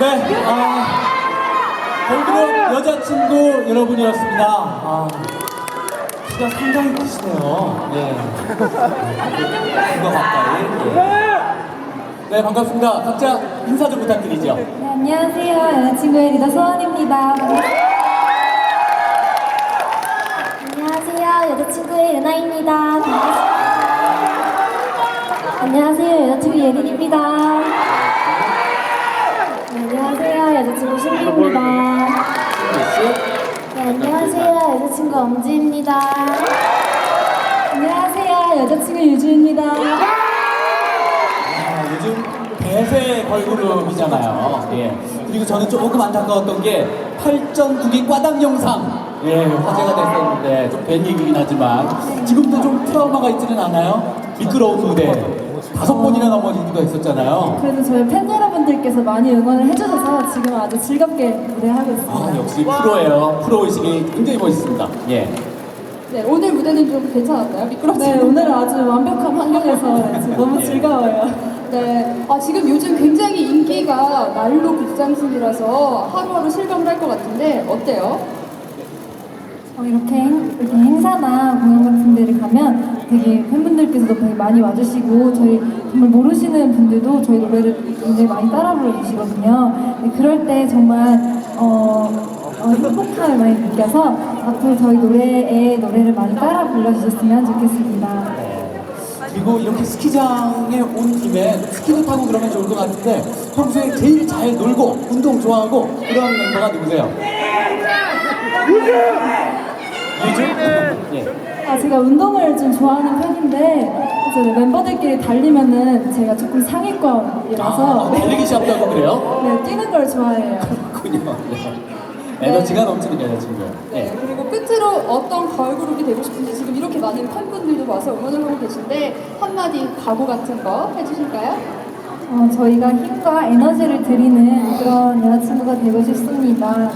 네, 아, 걸그룹 여자친구 여러분이었습니다. 아, 키가 상당히 크시네요. 네. 이거 가까이. 예. 네, 반갑습니다. 각자 인사 좀 부탁드리죠. 네, 안녕하세요. 여자친구의 리더 소원입니다. 안녕하세요. 여자친구의 유나입니다. 반갑습니다. 안녕하세요. 여자친구 예린입니다. 네, 안녕하세요. 여자친구 신비입니다. 네, 안녕하세요. 여자친구 엄지입니다. 안녕하세요. 여자친구 유주입니다. 아, 요즘 대세 걸그룹이잖아요. 예. 그리고 저는 조금 안타까웠던 게 8전 9기 꽈당 영상. 예, 화제가 됐었는데 좀된 얘기긴 하지만 지금도 좀 트라우마가 있지는 않아요? 미끄러운 무대 다섯 번이나 넘어지기가 있었잖아요. 그래도 저희 팬 여러분들께서 많이 응원을 해주셔서 지금 아주 즐겁게 무대하고 아, 있습니다. 역시 프로예요. 프로 의식이 굉장히 멋있습니다. 예. 네, 오늘 무대는 좀 괜찮았나요? 미끄럽지 네? 오늘은 아주 완벽한 환경에서 지금 너무 즐거워요. 네, 아, 지금 요즘 굉장히 인기가 날로 급상승이라서 하루하루 실감을 할 것 같은데 어때요? 어, 이렇게, 행, 이렇게 행사나 공연 되게 팬분들께서도 되게 많이 와주시고 저희 정말 모르시는 분들도 저희 노래를 굉장히 많이 따라 불러주시거든요. 네, 그럴 때 정말 어, 어, 행복함을 많이 느껴서 앞으로 저희 노래에 노래를 많이 따라 불러주셨으면 좋겠습니다. 그리고 이렇게 스키장에 온 김에 스키도 타고 그러면 좋을 것 같은데 평소에 제일 잘 놀고 운동 좋아하고 그런 멤버가 누구세요? 유주? 예. 아, 제가 운동을 좀 좋아하는 편인데 이제 멤버들끼리 달리면은 제가 조금 상위권이라서 아, 달리기 시합도 그래요? 네, 뛰는 걸 좋아해요. 그렇군요. 네. 에너지가 넘치는 여자친구예요. 네, 네. 그리고 끝으로 어떤 걸그룹이 되고 싶은지 지금 이렇게 많은 팬분들도 와서 응원을 하고 계신데 한마디 각오 같은 거 해주실까요? 어, 저희가 힘과 에너지를 드리는 그런 여자친구가 되고 싶습니다.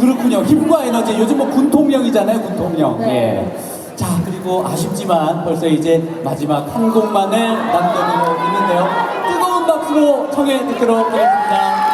그렇군요. 힘과 에너지. 요즘 뭐 군통령이잖아요. 군통령. 네. 예. 자, 그리고 아쉽지만 벌써 이제 마지막 한 곡만을 남겨두고 있는데요. 뜨거운 박수로 청해 듣도록 하겠습니다.